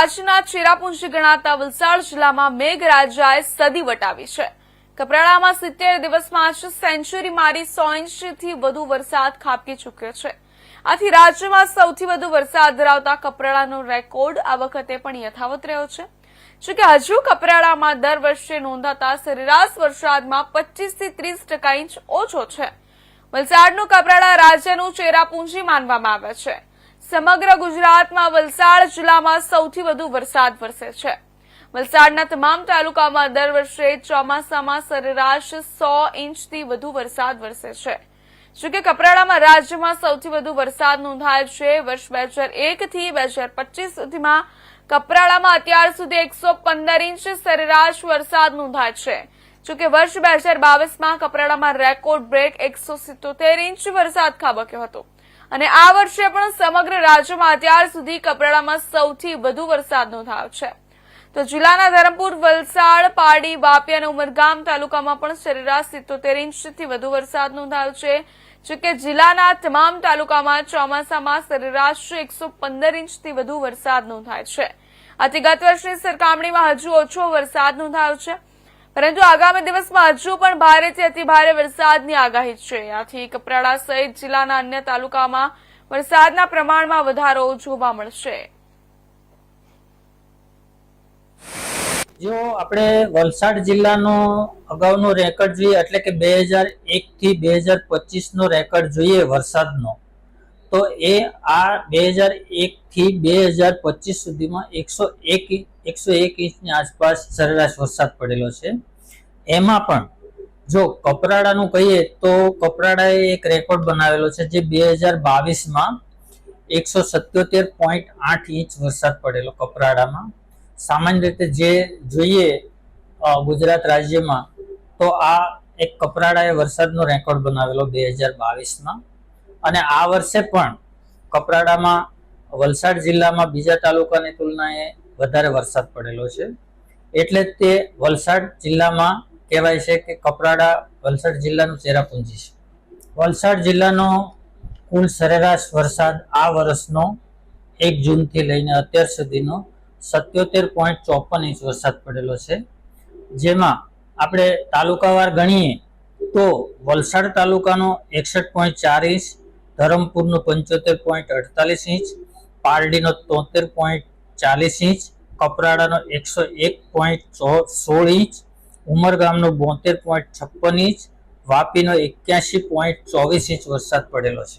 આજના ચેરાપુંજી ગણાતા વલસાડ જિલ્લામાં મેઘરાજાએ સદી વટાવી છે. કપરાડામાં સિત્તેર દિવસમાં જ સેન્ચુરી મારી સો ઇંચથી વધુ વરસાદ ખાબકી ચૂક્યો છે. આથી રાજ્યમાં સૌથી વધુ વરસાદ ધરાવતા કપરાડાનો રેકોર્ડ આ વખતે પણ યથાવત રહ્યો છે. જોકે હજુ કપરાડામાં દર વર્ષે નોંધાતા સરેરાશ વરસાદમાં પચીસથી ત્રીસ ટકા ઇંચ ઓછો છે. વલસાડનું કપરાડા રાજ્યનું ચેરાપુંજી માનવામાં આવે છે. સમગ્ર ગુજરાતમાં વલસાડ જિલ્લામાં સૌથી વધુ વરસાદ વરસે છે. વલસાડના તમામ તાલુકામાં દર વર્ષે ચોમાસામાં સરેરાશ સો ઇંચથી વધુ વરસાદ વરસે છે. જો કે કપરાડામાં રાજ્યમાં સૌથી વધુ વરસાદ નોંધાયો છે. વર્ષ બે હજાર એકથી બે હજાર પચીસ સુધીમાં કપરાડામાં અત્યાર સુધી એકસો પંદર ઇંચ સરેરાશ વરસાદ નોંધાય છે. જોકે વર્ષ બે હજાર બાવીસમાં કપરાડામાં રેકોર્ડ બ્રેક એકસો સિત્તોતેર ઇંચ વરસાદ ખાબક્યો હતો. અને આ વર્ષે પણ સમગ્ર રાજ્યમાં અત્યાર સુધી કપરાડામાં સૌથી વધુ વરસાદ નોંધાયો છે. તો જિલ્લાના ધરમપુર, વલસાડ પાડી વાપી અને ઉમરગામ તાલુકામાં પણ સરેરાશ સિત્તોતેર ઇંચથી વધુ વરસાદ નોંધાયો છે. જોકે જિલ્લાના તમામ તાલુકામાં ચોમાસામાં સરેરાશ એકસો પંદર ઇંચથી વધુ વરસાદ નોંધાય છે. આથી ગત વર્ષની સરખામણીમાં હજુ ઓછો વરસાદ નોંધાયો છે. પરંતુ આગામી દિવસમાં હજુ પણ ભારેથી અતિ ભારે વરસાદની આગાહી છે. આથી કપરાડા સહિત જિલ્લાના અન્ય તાલુકામાં વરસાદના પ્રમાણમાં વધારો જોવા મળશે. જો આપણે વલસાડ જિલ્લાનો અગાઉનો રેકોર્ડ જોઈએ, એટલે કે બે હજાર એક થી બે હજાર પચીસ નો રેકોર્ડ જોઈએ વરસાદનો. તો એ આ બે હજાર એક થી બે હજાર પચીસ સુધીમાં એકસો એક એકસો એક ઇંચની આસપાસ સરેરાશ વરસાદ પડેલો છે. એમાં પણ જો કપરાડાનું કહીએ તો કપરાડાએ એક રેકોર્ડ બનાવેલો છે જે બે હજાર બાવીસમાં એકસો સત્યોતેર પોઈન્ટ આઠ ઇંચ વરસાદ પડેલો કપરાડામાં. સામાન્ય રીતે જે જોઈએ ગુજરાત રાજ્યમાં તો આ એક કપરાડાએ વરસાદનો રેકોર્ડ બનાવેલો બે હજાર બાવીસમાં. અને આ વર્ષે પણ કપરાડામાં, વલસાડ જિલ્લામાં બીજા તાલુકાની તુલનાએ વધારે વરસાદ પડેલો છે. એટલે તે વલસાડ જિલ્લામાં કહેવાય છે કે કપરાડા વલસાડ જિલ્લાનું ચેરાપુંજી છે. વલસાડ જિલ્લાનો કુલ સરેરાશ વરસાદ આ વર્ષનો એક જૂનથી લઈને અત્યાર સુધીનો સત્યોતેર પોઈન્ટ ચોપન ઇંચ વરસાદ પડેલો છે. જેમાં આપણે તાલુકાવાર ગણીએ તો વલસાડ તાલુકાનો એકસઠ પોઈન્ટ ચાર ઇંચ ધરમપુરનો પંચોતેર પોઈન્ટ અડતાલીસ ઇંચ, પારડીનો તોતેર પોઈન્ટ ચાલીસ ઇંચ, કપરાડાનો એકસો એક પોઈન્ટ સોળ ઇંચ, ઉમરગામનો બોતેર પોઈન્ટ છપ્પન ઇંચ, વાપીનો એક્યાસી પોઈન્ટ ચોવીસ ઇંચ વરસાદ પડેલો છે.